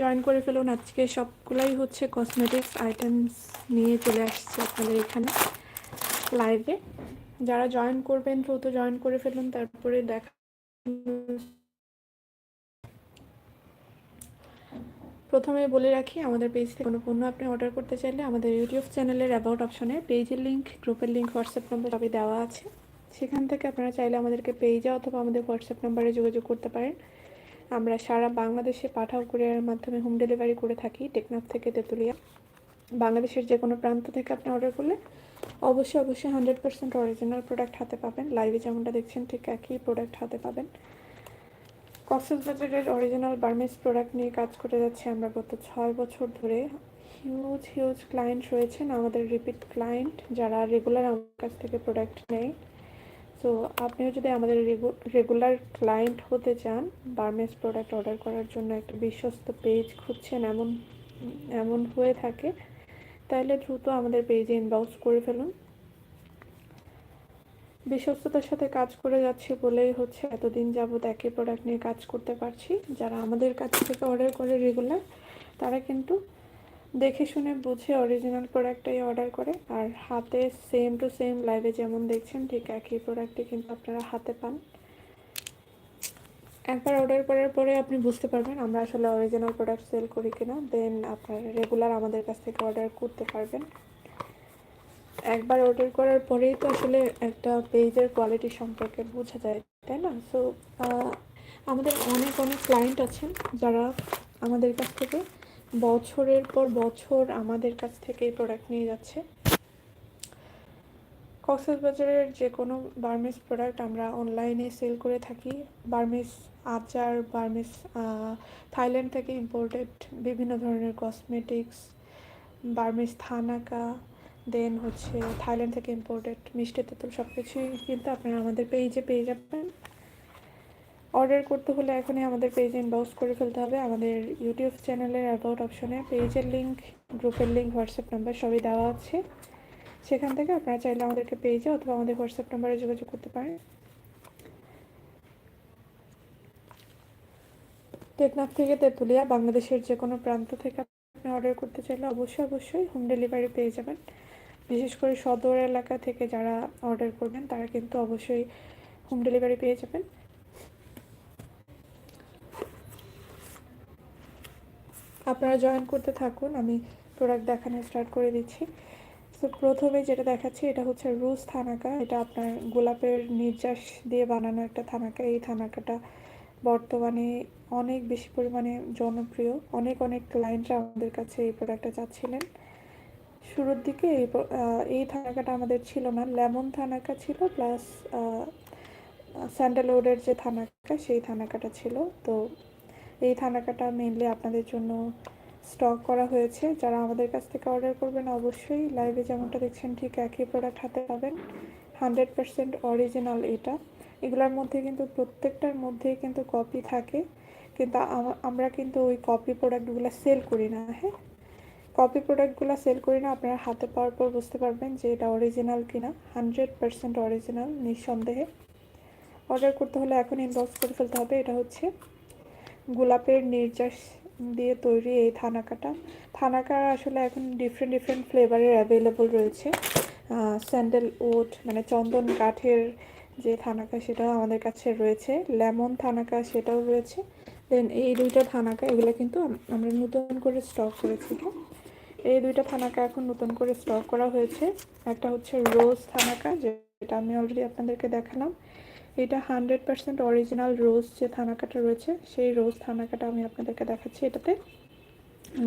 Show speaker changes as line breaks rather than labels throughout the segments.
Join করে ফেলুন। আজকে সবগুলাই হচ্ছে কসমেটিক্স আইটেমস নিয়ে চলে আসছে আপনাদের এখানে লাইভে যারা জয়েন করবেন, দ্রুত জয়েন করে ফেলুন, তারপরে দেখা প্রথমে বলে রাখি, আমাদের পেজ থেকে কোনো পণ্য আপনি অর্ডার করতে চাইলে আমাদের ইউটিউব চ্যানেলের অ্যাবাউট অপশনে পেজের লিঙ্ক গ্রুপের লিঙ্ক হোয়াটসঅ্যাপ নম্বর সবই দেওয়া আছে। সেখান থেকে আপনারা চাইলে আমাদেরকে পেজে অথবা আমাদের হোয়াটসঅ্যাপ নাম্বারে যোগাযোগ করতে পারেন। আমরা সারা বাংলাদেশে পাঠাও কুরিয়ারের মাধ্যমে হোম ডেলিভারি করে থাকি, টেকনাফ থেকে তেঁতুলিয়া। বাংলাদেশের যে কোনো প্রান্ত থেকে আপনি অর্ডার করলে অবশ্যই অবশ্যই হান্ড্রেড পার্সেন্ট অরিজিনাল প্রোডাক্ট হাতে পাবেন। লাইভে যেমনটা দেখছেন, ঠিক একই প্রোডাক্ট হাতে পাবেন। কক্সবাজারের অরিজিনাল বার্মিস প্রোডাক্ট নিয়ে কাজ করে যাচ্ছে আমরা গত ছয় বছর ধরে। হিউজ হিউজ ক্লায়েন্ট রয়েছেন আমাদের রিপিট ক্লায়েন্ট যারা রেগুলার আমার কাছ থেকে প্রোডাক্ট নেয়। তো আপনিও যদি আমাদের রেগুলার ক্লায়েন্ট হতে চান বার্মেস প্রোডাক্ট অর্ডার করার জন্য একটা বিশ্বস্ত পেজ খুঁজছেন এমন এমন হয়ে থাকে, তাহলে দ্রুত আমাদের পেজে ইনবক্স করে ফেলুন। বিশ্বস্ততার সাথে কাজ করে যাচ্ছি বলেই হচ্ছে, এতদিন যাবৎ একই প্রোডাক্ট নিয়ে কাজ করতে পারছি। যারা আমাদের কাছ থেকে অর্ডার করে রেগুলার তারা কিন্তু দেখে শুনে বুঝে অরিজিনাল প্রোডাক্টটাই অর্ডার করে। আর হাতে সেম টু সেম লাইভে যেমন দেখছেন, ঠিক একই প্রোডাক্টই কিন্তু আপনারা হাতে পান। একবার অর্ডার করার পরে আপনি বুঝতে পারবেন আমরা আসলে অরিজিনাল প্রোডাক্ট সেল করি কিনা। দেন আপনার রেগুলার আমাদের কাছ থেকে অর্ডার করতে পারবেন। একবার অর্ডার করার পরেই তো আসলে একটা পেজের কোয়ালিটি সম্পর্কে বোঝা যায়, তাই না? সো আমাদের অনেক অনেক ক্লায়েন্ট আছেন যারা আমাদের কাছ থেকে বছরের পর বছর আমাদের কাছ থেকে এই প্রোডাক্ট নিয়ে যাচ্ছে। কক্সবাজারের যে কোনো বার্মিস প্রোডাক্ট আমরা অনলাইনে সেল করে থাকি। বার্মিস আচার বার্মিস থাইল্যান্ড থেকে ইম্পোর্টেড বিভিন্ন ধরনের কসমেটিক্স বার্মিস থানাকা দেন হচ্ছে থাইল্যান্ড থেকে ইম্পোর্টেড মিষ্টি তেঁতুল সব কিছুই কিন্তু আপনারা আমাদের পেজে পেয়ে যাবেন। অর্ডার করতে হলে এখনই আমাদের পেজ ইনবক্স করে ফেলতে হবে। আমাদের ইউটিউব চ্যানেলের অ্যাবাউট অপশনে পেজের লিঙ্ক গ্রুপের লিঙ্ক হোয়াটসঅ্যাপ নাম্বার সবই দেওয়া আছে। সেখান থেকে আপনারা চাইলে আমাদেরকে পেজে অথবা আমাদের হোয়াটসঅ্যাপ নাম্বারে যোগাযোগ করতে পারেন। টেকনাফ থেকে তেঁতুলিয়া, বাংলাদেশের যে কোনো প্রান্ত থেকে আপনি অর্ডার করতে চাইলে অবশ্যই অবশ্যই হোম ডেলিভারি পেয়ে যাবেন। বিশেষ করে সদর এলাকা থেকে যারা অর্ডার করবেন, তারা কিন্তু অবশ্যই হোম ডেলিভারি পেয়ে যাবেন। আপনারা জয়েন করতে থাকুন, আমি প্রোডাক্ট দেখানো স্টার্ট করে দিচ্ছি। তো প্রথমে যেটা দেখাচ্ছি, এটা হচ্ছে রুজ থানাকা। এটা আপনার গোলাপের নির্যাস দিয়ে বানানো একটা থানাকা। এই থানাকাটা বর্তমানে অনেক বেশি পরিমাণে জনপ্রিয়। অনেক অনেক ক্লায়েন্টরা আমাদের কাছে এই প্রোডাক্টটা চাচ্ছিলেন। শুরুর দিকে এই এই থানাকাটা আমাদের ছিল না। লেমন থানাকা ছিল প্লাস স্যান্ডেলউডের যে থানাকা, সেই থানাকাটা ছিল। তো এই থানাকাটা মেনলি আপনাদের জন্য স্টক করা হয়েছে। যারা আমাদের কাছ থেকে অর্ডার করবেন, অবশ্যই লাইভে যেমনটা দেখছেন, ঠিক একই প্রোডাক্ট হাতে পাবেন। হান্ড্রেড পারসেন্ট অরিজিনাল এটা। এগুলোর মধ্যে কিন্তু প্রত্যেকটার মধ্যেই কিন্তু কপি থাকে। কিন্তু আমরা কিন্তু ওই কপি প্রোডাক্টগুলো সেল করি না হ্যাঁ? কপি প্রোডাক্টগুলো সেল করি না, আপনারা হাতে পাওয়ার পর বুঝতে পারবেন যে এটা অরিজিনাল কিনা। হান্ড্রেড পারসেন্ট অরিজিনাল নিঃসন্দেহে। অর্ডার করতে হলে এখন ইনবক্স করে ফেলতে হবে। এটা হচ্ছে গোলাপের নির্যাস দিয়ে তৈরি এই থানাকাটা। থানাকা আসলে এখন ডিফারেন্ট ডিফারেন্ট ফ্লেভারের অ্যাভেলেবল রয়েছে। স্যান্ডেল উড মানে চন্দন কাঠের যে থানাকা সেটাও আমাদের কাছে রয়েছে। লেমন থানাকা সেটাও রয়েছে। দেন এই দুইটা থানাকা, এগুলো কিন্তু আমরা নতুন করে স্টক করেছি। এই দুইটা থানাকা এখন নতুন করে স্টক করা হয়েছে। একটা হচ্ছে রোজ থানাকা, যেটা আমি অলরেডি আপনাদেরকে দেখালাম। এটা হান্ড্রেড পার্সেন্ট অরিজিনাল রোজ যে থানাকাটা রয়েছে, সেই রোজ থানাকাটা আমি আপনাদেরকে দেখাচ্ছি এটাতে।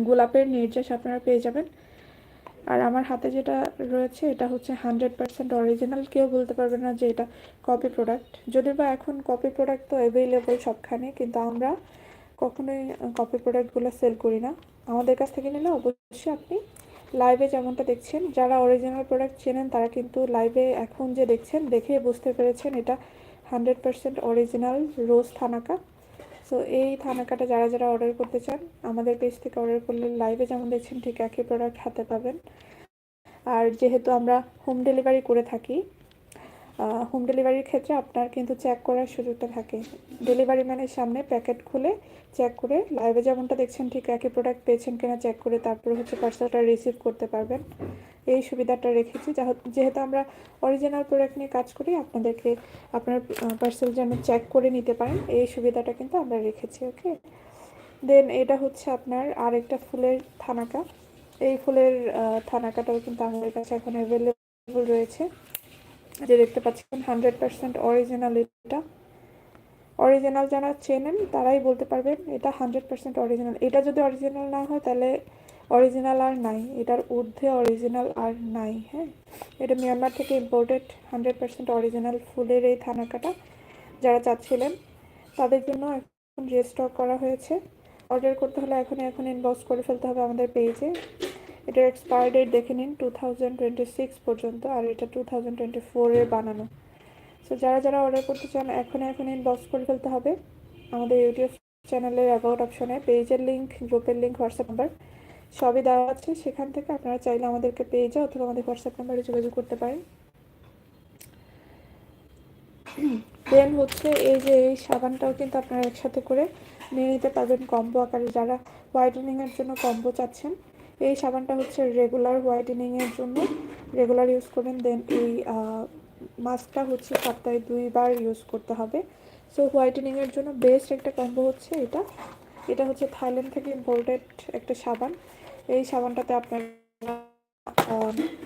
গোলাপের নির্যাস আপনারা পেয়ে যাবেন। আর আমার হাতে যেটা রয়েছে, এটা হচ্ছে হান্ড্রেড পার্সেন্ট অরিজিনাল। কেউ বলতে পারবে না যে এটা কপি প্রোডাক্ট যদিও বা এখন কপি প্রোডাক্ট তো অ্যাভেলেবল সবখানে, কিন্তু আমরা কখনোই কপি প্রোডাক্টগুলো সেল করি না। আমাদের কাছ থেকে নিলে অবশ্যই আপনি লাইভে যেমনটা দেখছেন, যারা অরিজিনাল প্রোডাক্ট চেনেন, তারা কিন্তু লাইভে এখন যে দেখছেন, দেখে বুঝতে পেরেছেন এটা hundred percent original rose thanaka. So এই থানাকাটা যারা যারা অর্ডার করতে চান, আমাদের পেজ থেকে অর্ডার করলে লাইভে যেমন দেখছেন, ঠিক একই প্রোডাক্ট হাতে পাবেন। আর যেহেতু আমরা হোম ডেলিভারি করে থাকি হোম ডেলিভারির ক্ষেত্রে আপনার কিন্তু চেক করার সুযোগটা থাকে। ডেলিভারি ম্যানের সামনে প্যাকেট খুলে চেক করে লাইভে যেমনটা দেখছেন, ঠিক একই প্রোডাক্ট পেয়েছেন কিনা চেক করে, তারপরে হচ্ছে পার্সেলটা রিসিভ করতে পারবেন। এই সুবিধাটা রেখেছি। যেহেতু আমরা অরিজিনাল প্রোডাক্ট নিয়ে কাজ করি, আপনাদেরকে আপনার পার্সেল যেন চেক করে নিতে পারেন, এই সুবিধাটা কিন্তু আমরা রেখেছি ওকে দেন এটা হচ্ছে আপনার আরেকটা ফুলের থানাকা। এই ফুলের থানাকাটাও কিন্তু আমাদের কাছে এখন অ্যাভেলেবল রয়েছে। যে দেখতে পাচ্ছেন হান্ড্রেড পার্সেন্ট অরিজিনাল এটা। অরিজিনাল যারা চেনেন, তারাই বলতে পারবেন, এটা হান্ড্রেড পার্সেন্ট অরিজিনাল এটা যদি অরিজিনাল না হয়, তাহলে অরিজিনাল আর নাই, এটার ঊর্ধ্বে অরিজিনাল আর নাই হ্যাঁ? এটা মিয়ানমার থেকে ইম্পোর্টেড হান্ড্রেড পার্সেন্ট অরিজিনাল ফুলের এই থানাকাটা, যারা চাচ্ছিলেন, তাদের জন্য এখন রেস্টক করা হয়েছে। অর্ডার করতে হলে এখন এখন ইনবক্স করে ফেলতে হবে আমাদের পেজে এটার এক্সপায়ার ডেট দেখে নিন টু থাউজেন্ড টোয়েন্টি সিক্স পর্যন্ত, আর এটা টু থাউজেন্ড টোয়েন্টি ফোরের বানানো। সো যারা যারা অর্ডার করতে চান এখন এখন ইনবক্স করে ফেলতে হবে। আমাদের ইউটিউব চ্যানেলের অ্যাকাউন্ট অপশনে পেজের লিঙ্ক গ্রুপের লিঙ্ক হোয়াটসঅ্যাপ নাম্বার সবই দেওয়া আছে, সেখান থেকে আপনারা চাইলে আমাদেরকে পেজে অথবা আমাদের হোয়াটসঅ্যাপ নাম্বারে যোগাযোগ করতে পারেন। দেন হচ্ছে এই যে এই সাবানটাও কিন্তু আপনারা একসাথে করে নিয়ে নিতে পারবেন কম্বো আকারে। যারা হোয়াইটেনিংয়ের জন্য কম্বো চাচ্ছেন, এই সাবানটা হচ্ছে রেগুলার হোয়াইটেনিংয়ের জন্য রেগুলার ইউজ করবেন। দেন এই মাস্কটা হচ্ছে সপ্তাহে দুইবার ইউজ করতে হবে। সো হোয়াইটেনিংয়ের জন্য বেস্ট একটা কম্বো হচ্ছে এটা। এটা হচ্ছে থাইল্যান্ড থেকে ইম্পোর্টেড একটা সাবান। এই সাবানটাতে আপনারা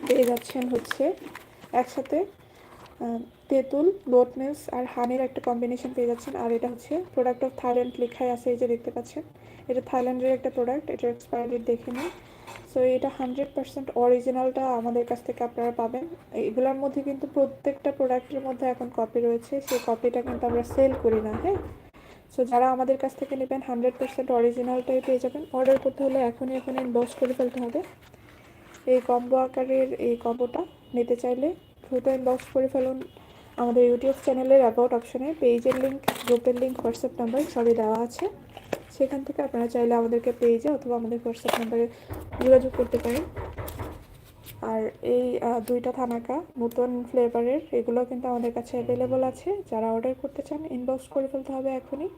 পেয়ে যাচ্ছেন হচ্ছে একসাথে তেঁতুল মিলস আর হানির একটা কম্বিনেশন পেয়ে যাচ্ছেন। আর এটা হচ্ছে প্রোডাক্ট অফ থাইল্যান্ড লেখাই আছে, এই যে দেখতে পাচ্ছেন। এটা থাইল্যান্ডের একটা প্রোডাক্ট এটার এক্সপায়ার ডেট দেখে নিন। সো এটা হান্ড্রেড পার্সেন্ট অরিজিনালটা আমাদের কাছ থেকে আপনারা পাবেন। এগুলোর মধ্যে কিন্তু প্রত্যেকটা প্রোডাক্টের মধ্যে এখন কপি রয়েছে। সেই কপিটা কিন্তু আমরা সেল করি না হ্যাঁ? সো যারা আমাদের কাছ থেকে নেবেন হান্ড্রেড পার্সেন্ট অরিজিনালটাই পেয়ে যাবেন। অর্ডার করতে হলে এখনই এখন ইনবক্স করে ফেলতে হবে। এই কম্বো আকারের এই কম্বোটা নিতে চাইলে দ্রুত ইনবক্স করে ফেলুন। আমাদের ইউটিউব চ্যানেলের অ্যাবাউট অপশনে পেজের লিঙ্ক গ্রুপের লিঙ্ক হোয়াটসঅ্যাপ নাম্বার সবই দেওয়া আছে। সেখান থেকে আপনারা চাইলে আমাদেরকে পেজে অথবা আমাদের হোয়াটসঅ্যাপ নাম্বারে যোগাযোগ করতে পারেন। আর এই দুইটা থানাকা নতুন ফ্লেভারের এগুলো কিন্তু আমাদের কাছে অ্যাভেলেবল আছে। যারা অর্ডার করতে চান ইনবক্স করে ফেলতে হবে এখনই।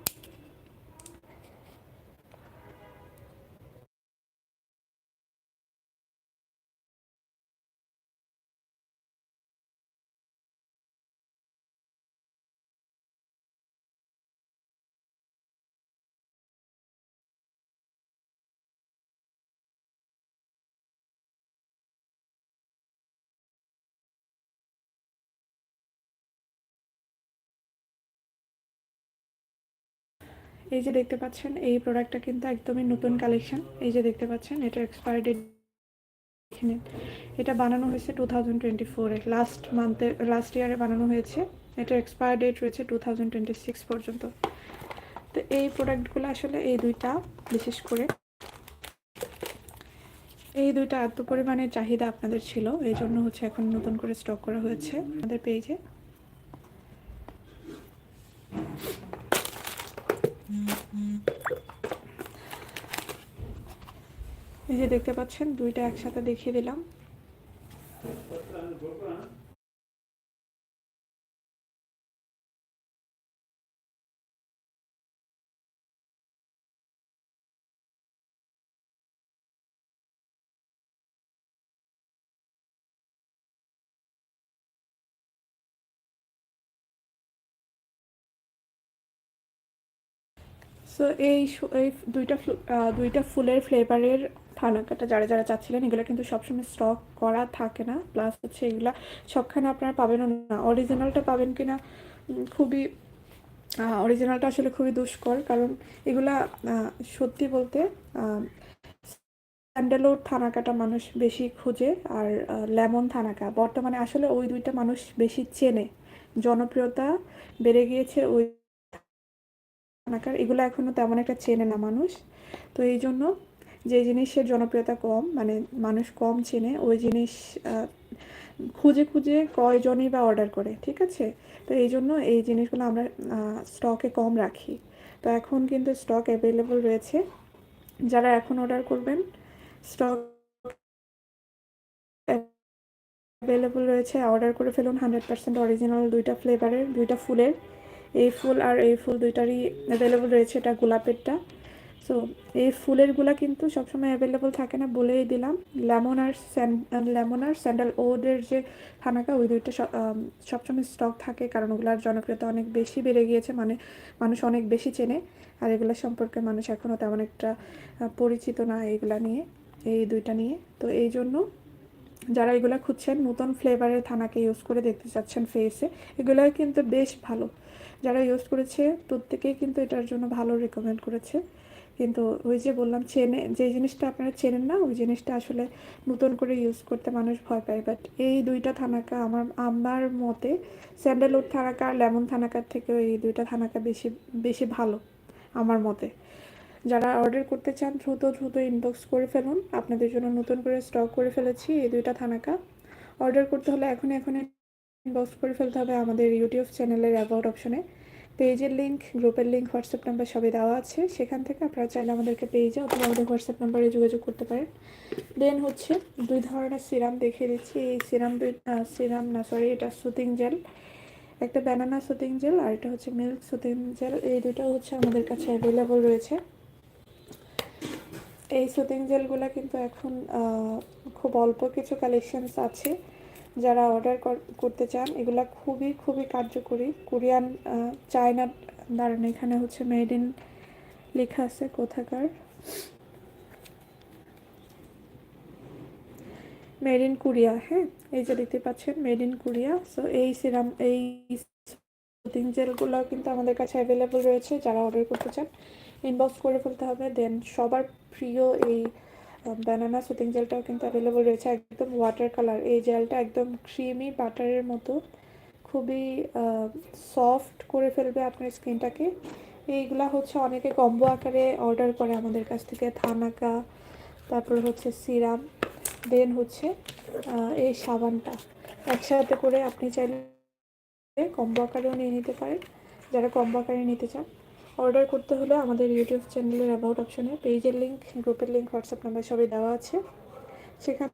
এই যে দেখতে পাচ্ছেন, এই প্রোডাক্টটা কিন্তু একদমই নতুন কালেকশন এই যে দেখতে পাচ্ছেন, এটা এক্সপায়ার ডেট এটা বানানো হয়েছে টু থাউজেন্ড টোয়েন্টি ফোরে লাস্ট মান্থে লাস্ট ইয়ারে বানানো হয়েছে। এটা এক্সপায়ার ডেট রয়েছে টু থাউজেন্ড টোয়েন্টি সিক্স পর্যন্ত। তো এই প্রোডাক্টগুলো আসলে এই দুইটা, বিশেষ করে এই দুইটা এত পরিমাণে চাহিদা আপনাদের ছিল, এই জন্য হচ্ছে এখন নতুন করে স্টক করা হয়েছে। আমাদের পেজে এই যে দেখতে পাচ্ছেন দুইটা একসাথে দেখিয়ে দিলাম। সো এই এই দুইটা দুইটা ফুলের ফ্লেভারের থানাকাটা যারা যারা চাচ্ছিলেন, এগুলো কিন্তু সবসময় স্টক করা থাকে না। প্লাস হচ্ছে এগুলা সবখানে আপনারা পাবেনও না। অরিজিনালটা পাবেন কি না খুবই অরিজিনালটা আসলে খুবই দুষ্কর। কারণ এগুলা সত্যি বলতে স্যান্ডেলউড থানাকাটা মানুষ বেশি খুঁজে আর লেমন থানাকা। বর্তমানে আসলে ওই দুইটা মানুষ বেশি চেনে। জনপ্রিয়তা বেড়ে গিয়েছে ওই থানাকার। এগুলো এখনও তেমন একটা চেনে না মানুষ। তো এই জন্য যে জিনিসের জনপ্রিয়তা কম মানে মানুষ কম চেনে, ওই জিনিস খুঁজে খুঁজে কয়জনই বা অর্ডার করে, ঠিক আছে? তো এই জন্য এই জিনিসগুলো আমরা স্টকে কম রাখি। তো এখন কিন্তু স্টক অ্যাভেলেবল রয়েছে। যারা এখন অর্ডার করবেন, স্টক অ্যাভেলেবল রয়েছে। অর্ডার করে ফেলুন হান্ড্রেড পার্সেন্ট অরিজিনাল দুইটা ফ্লেভারের, দুইটা ফুলের। এই ফুল আর এই ফুল দুইটারই অ্যাভেলেবল রয়েছে এটা গোলাপেরটা। সো এই ফুলেরগুলা কিন্তু সবসময় অ্যাভেলেবল থাকে না বলেই দিলাম। লেমন আর লেমন আর স্যান্ডাল ওদের যে থানাকা ওই দুইটা সবসময় স্টক থাকে কারণ ওগুলার জনপ্রিয়তা অনেক বেশি বেড়ে গিয়েছে মানে মানুষ অনেক বেশি চেনে। আর এগুলো সম্পর্কে মানুষ এখনও তেমন একটা পরিচিত না এগুলা নিয়ে, এই দুইটা নিয়ে। তো এই জন্য যারা এগুলো খুঁজছেন, নতুন ফ্লেভারের থানাকে ইউজ করে দেখতে চাচ্ছেন ফেসে এগুলো কিন্তু বেশ ভালো। যারা ইউজ করেছে, প্রত্যেকেই কিন্তু এটার জন্য ভালো রেকমেন্ড করেছে। কিন্তু ওই যে বললাম চেনে, যে জিনিসটা আপনারা চেনেন না, ওই জিনিসটা আসলে নতুন করে ইউজ করতে মানুষ ভয় পায়। বাট এই দুইটা থানাকা আমার আমার মতে স্যান্ডেলউড থানাকা আর লেমন থানাকার থেকেও এই দুইটা থানাকা বেশি বেশি ভালো, আমার মতে। যারা অর্ডার করতে চান, দ্রুত দ্রুত ইনবক্স করে ফেলুন। আপনাদের জন্য নতুন করে স্টক করে ফেলেছি এই দুইটা থানাকা। অর্ডার করতে হলে এখন এখনই ইনবক্স করে ফেলতে হবে আমাদের ইউটিউব চ্যানেলের অ্যাবাউট অপশনে পেজের লিঙ্ক গ্রুপের লিঙ্ক হোয়াটসঅ্যাপ নাম্বার সবই দেওয়া আছে। সেখান থেকে আপনারা চাইলে আমাদেরকে পেজে অথবা আমাদের হোয়াটসঅ্যাপ নাম্বারে যোগাযোগ করতে পারেন। দেন হচ্ছে দুই ধরনের সিরাম দেখিয়ে দিচ্ছি। এই সিরাম দুই সিরাম না সরি এটা সুতিং জেল একটা ব্যানানা সুতিং জেল আর এটা হচ্ছে মিল্ক সুতিং জেল এই দুটো হচ্ছে আমাদের কাছে অ্যাভেলেবল রয়েছে। এই সুতিং জেলগুলো কিন্তু এখন খুব অল্প কিছু কালেকশানস আছে। যারা অর্ডার করতে চান, এগুলা খুবই খুবই কার্যকরী। কোরিয়ান চায়না দাঁড়ান এখানে হচ্ছে মেড ইন লেখা আছে কোথাকার। মেড ইন কোরিয়া হ্যাঁ? এই যে দেখতে পাচ্ছেন মেড ইন কোরিয়া সো এই সিরাম এই সুতিং জেলগুলো কিন্তু আমাদের কাছে অ্যাভেলেবল রয়েছে, যারা অর্ডার করতে চান। ইনবক্স করে ফেলতে হবে দেন সবার প্রিয় এই ব্যানানা সুতিং জেলটাও কিন্তু অ্যাভেলেবল রয়েছে, একদম ওয়াটার কালার এই জেলটা একদম ক্রিমি বাটারের মতো, খুবই সফট করে ফেলবে আপনার স্কিনটাকে। এইগুলা হচ্ছে অনেকে কম্বো আকারে অর্ডার করে আমাদের কাছ থেকে, থানাকা, তারপর হচ্ছে সিরাম দেন হচ্ছে এই সাবানটা। একসাথে করে আপনি চাইলে কম্বো আকারেও নিয়ে নিতে পারেন। যারা কম্বো আকারে নিতে চান অর্ডার করতে হলে আমাদের ইউটিউব চ্যানেলের অ্যাবাউট অপশনে পেজের লিঙ্ক গ্রুপের লিঙ্ক হোয়াটসঅ্যাপ নাম্বার সবই দেওয়া আছে। সেখান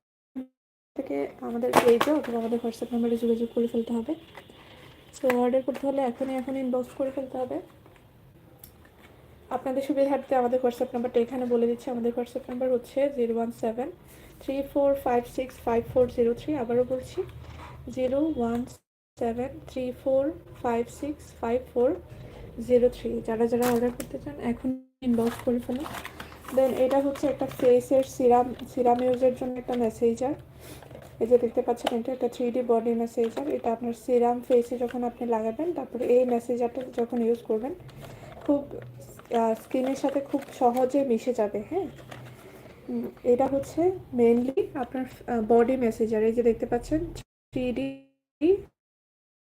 থেকে আমাদের পেজে অথবা আমাদের হোয়াটসঅ্যাপ নাম্বারে যোগাযোগ করে ফেলতে হবে। তো অর্ডার করতে হলে এখনই এখন ইনবক্স করে ফেলতে হবে। আপনাদের সুবিধার্থে আমাদের হোয়াটসঅ্যাপ নাম্বারটা এখানে বলে দিচ্ছি। আমাদের হোয়াটসঅ্যাপ নাম্বার হচ্ছে zero one seven three four five six five four zero three আবারও বলছি zero one seven three four five six five four zero three যারা যারা অর্ডার করতে চান, এখন ইনবক্স করে ফেলুন দেন এটা হচ্ছে একটা ফেসের সিরাম সিরাম ইউজের জন্য একটা মেসেজার এই যে দেখতে পাচ্ছেন, এটা একটা থ্রি ডি বডি মেসেজার এটা আপনার সিরাম ফেসে যখন আপনি লাগাবেন, তারপরে এই মেসেজারটা যখন ইউজ করবেন, খুব স্কিনের সাথে খুব সহজে মিশে যাবে হ্যাঁ? এটা হচ্ছে মেনলি আপনার বডি মেসেজার এই যে দেখতে পাচ্ছেন থ্রি ডি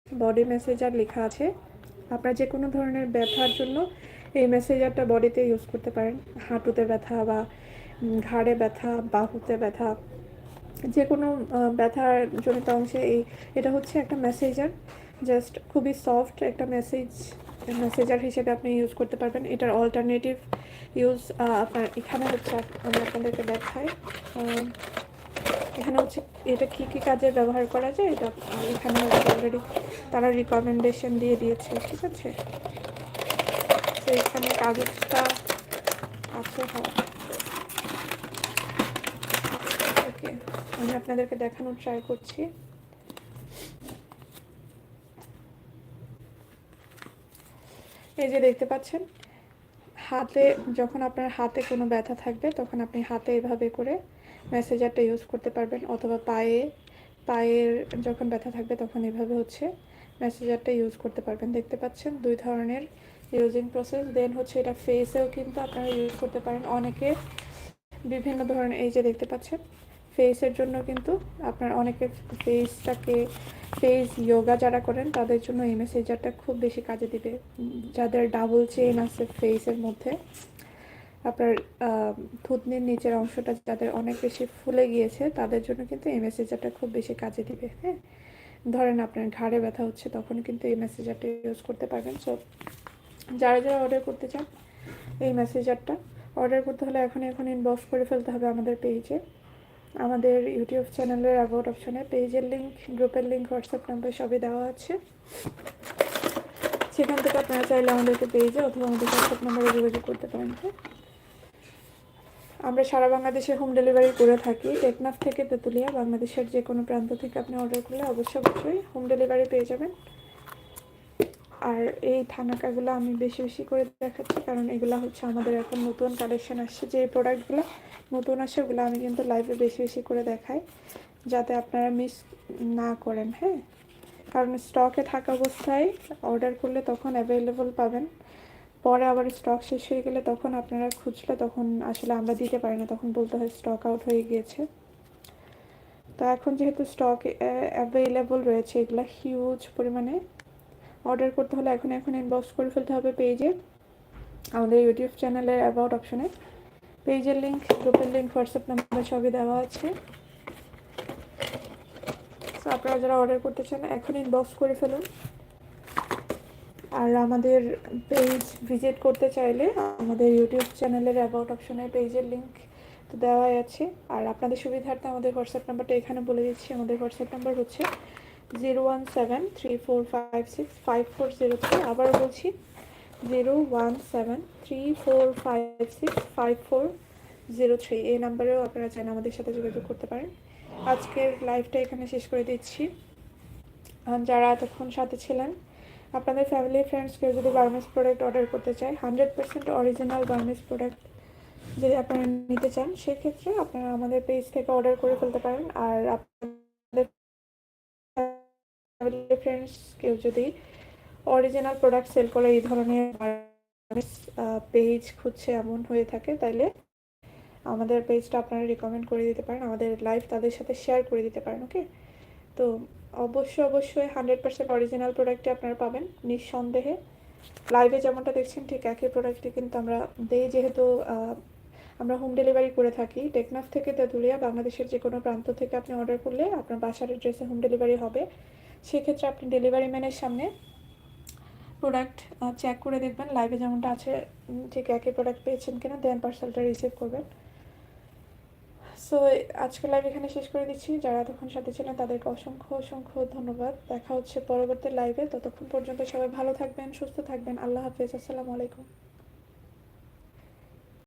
বডি মেসেজার লেখা আছে। আপনার যে কোনো ধরনের ব্যথার জন্য এই মেসেজারটা বডিতে ইউজ করতে পারেন। হাঁটুতে ব্যথা বা ঘাড়ে ব্যথা, বাহুতে ব্যথা, যে কোনো ব্যথার জনিত অংশে এই, এটা হচ্ছে একটা মেসেজার জাস্ট খুবই সফট একটা মেসেজ মেসেজার হিসেবে আপনি ইউজ করতে পারবেন। এটার অল্টারনেটিভ ইউজ আপনার এখানে হচ্ছে আমি আপনাদেরকে দেখাই। এখানে হচ্ছে, এটা কী কী কাজে ব্যবহার করা যায়? এটা এখানে অলরেডি তারা রিকমেন্ডেশন দিয়ে দিয়েছে, ঠিক আছে? তো এখানে কাগজটা আছে হ্যাঁ। ওকে, আমি আপনাদেরকে দেখানোর ট্রাই করছি। এই যে দেখতে পাচ্ছেন, হাতে যখন আপনার হাতে কোনো ব্যথা থাকবে, তখন আপনি হাতে এভাবে করে মেসেজারটা ইউজ করতে পারবেন অথবা পায়ে, পায়ের যখন ব্যথা থাকবে তখন এভাবে হচ্ছে মেসেজারটা ইউজ করতে পারবেন। দেখতে পাচ্ছেন দুই ধরনের ইউজিং প্রসেস। দেন হচ্ছে এটা ফেসেও কিন্তু আপনারা ইউজ করতে পারেন। অনেকে বিভিন্ন ধরনের, এই যে দেখতে পাচ্ছেন, ফেসের জন্য কিন্তু আপনার অনেকে ফেসটাকে, ফেস যোগা যারা করেন তাদের জন্য এই মেসেজারটা খুব বেশি কাজে দিবে। যাদের ডাবল চেন আছে ফেসের মধ্যে। আপনার থুতনির নিচের অংশটা যাদের অনেক বেশি ফুলে গিয়েছে, তাদের জন্য কিন্তু এই মেসেজারটা খুব বেশি কাজে দিবে হ্যাঁ? ধরেন আপনার ঘাড়ে ব্যথা হচ্ছে, তখন কিন্তু এই মেসেজারটা ইউজ করতে পারবেন। সো যারা যারা অর্ডার করতে চান, এই মেসেজারটা অর্ডার করতে হলে এখন এখন ইনবক্স করে ফেলতে হবে আমাদের পেজে আমাদের ইউটিউব চ্যানেলের অ্যাবাউট অপশনে পেজের লিঙ্ক গ্রুপের লিঙ্ক হোয়াটসঅ্যাপ নাম্বার সবই দেওয়া আছে। সেখান থেকে আপনারা চাইলে আমাদেরকে পেজে অথবা আমাদের হোয়াটসঅ্যাপ নাম্বারে যোগাযোগ করতে পারেন হ্যাঁ? আমরা সারা বাংলাদেশে হোম ডেলিভারি করে থাকি। টেকনাফ থেকে তেঁতুলিয়া, বাংলাদেশের যে কোনো প্রান্ত থেকে আপনি অর্ডার করলে অবশ্যই অবশ্যই হোম ডেলিভারি পেয়ে যাবেন। আর এই থানাকাগুলো আমি বেশি বেশি করে দেখাচ্ছি, কারণ এগুলো হচ্ছে আমাদের এখন নতুন কালেকশন আসছে। যে প্রোডাক্টগুলো নতুন আসে ওগুলো আমি কিন্তু লাইভে বেশি বেশি করে দেখাই, যাতে আপনারা মিস না করেন হ্যাঁ? কারণ স্টকে থাকা অবস্থায় অর্ডার করলে তখন অ্যাভেলেবল পাবেন। পরে আবার স্টক শেষ হয়ে গেলে তখন আপনারা খুঁজলে তখন আসলে আমরা দিতে পারি না, তখন বলতে হয় স্টক আউট হয়ে গিয়েছে। তো এখন যেহেতু স্টক অ্যাভেলেবল রয়েছে, এগুলো হিউজ পরিমাণে অর্ডার করতে হলে এখন এখন ইনবক্স করে ফেলতে হবে পেজে আমাদের ইউটিউব চ্যানেলের অ্যাবাউট অপশনে পেজের লিঙ্ক গ্রুপের লিঙ্ক হোয়াটসঅ্যাপ নাম্বার সবই দেওয়া আছে। আপনারা যারা অর্ডার করতে চান এখন ইনবক্স করে ফেলুন। আর আমাদের পেজ ভিজিট করতে চাইলে আমাদের ইউটিউব চ্যানেলের অ্যাবাউট অপশনের পেজের লিঙ্ক তো দেওয়াই আছে। আর আপনাদের সুবিধার্থে আমাদের হোয়াটসঅ্যাপ নাম্বারটা এখানে বলে দিচ্ছি। আমাদের হোয়াটসঅ্যাপ নাম্বার হচ্ছে zero one seven three four five six five four zero three আবার বলছি zero one seven three four five six five four zero three এই নাম্বারেও আপনারা চাইলে আমাদের সাথে যোগাযোগ করতে পারেন। আজকের লাইভটা এখানে শেষ করে দিচ্ছি। যারা এতক্ষণ সাথে ছিলেন আপনাদের ফ্যামিলি ফ্রেন্ডস কেউ যদি গার্মেন্টস প্রোডাক্ট অর্ডার করতে চায় hundred percent original garments product যদি আপনারা নিতে চান, সেক্ষেত্রে আপনারা আমাদের পেজ থেকে অর্ডার করে ফেলতে পারেন। আর আপনাদের ফ্যামিলি ফ্রেন্ডস কেউ যদি অরিজিনাল প্রোডাক্ট সেল করে এই ধরনের পেজ খুঁজছে এমন হয়ে থাকে, তাইলে আমাদের পেজটা আপনারা রিকমেন্ড করে দিতে পারেন। আমাদের লাইভ তাদের সাথে শেয়ার করে দিতে পারেন ওকে তো অবশ্যই অবশ্যই হান্ড্রেড পার্সেন্ট অরিজিনাল প্রোডাক্টটি আপনারা পাবেন, নিঃসন্দেহে। লাইভে যেমনটা দেখছেন, ঠিক একই প্রোডাক্টটি কিন্তু আমরা দেই, যেহেতু আমরা হোম ডেলিভারি করে থাকি। টেকনাফ থেকে তেঁতুলিয়া, বাংলাদেশের যে কোনো প্রান্ত থেকে আপনি অর্ডার করলে আপনার বাসার অ্যাড্রেসে হোম ডেলিভারি হবে। সেক্ষেত্রে আপনি ডেলিভারি ম্যানের সামনে প্রোডাক্ট চেক করে দেখবেন। লাইভে যেমনটা আছে ঠিক একই প্রোডাক্ট পেয়েছেন কিনা দেন পার্সেলটা রিসিভ করবেন। সো আজকের লাইভ এখানে শেষ করে দিচ্ছি। যারা এতক্ষণ সাথে ছিলেন, তাদেরকে অসংখ্য অসংখ্য ধন্যবাদ। দেখা হচ্ছে পরবর্তী লাইভে ততক্ষণ পর্যন্ত সবাই ভালো থাকবেন, সুস্থ থাকবেন। আল্লাহ হাফিজ। আসসালামু আলাইকুম।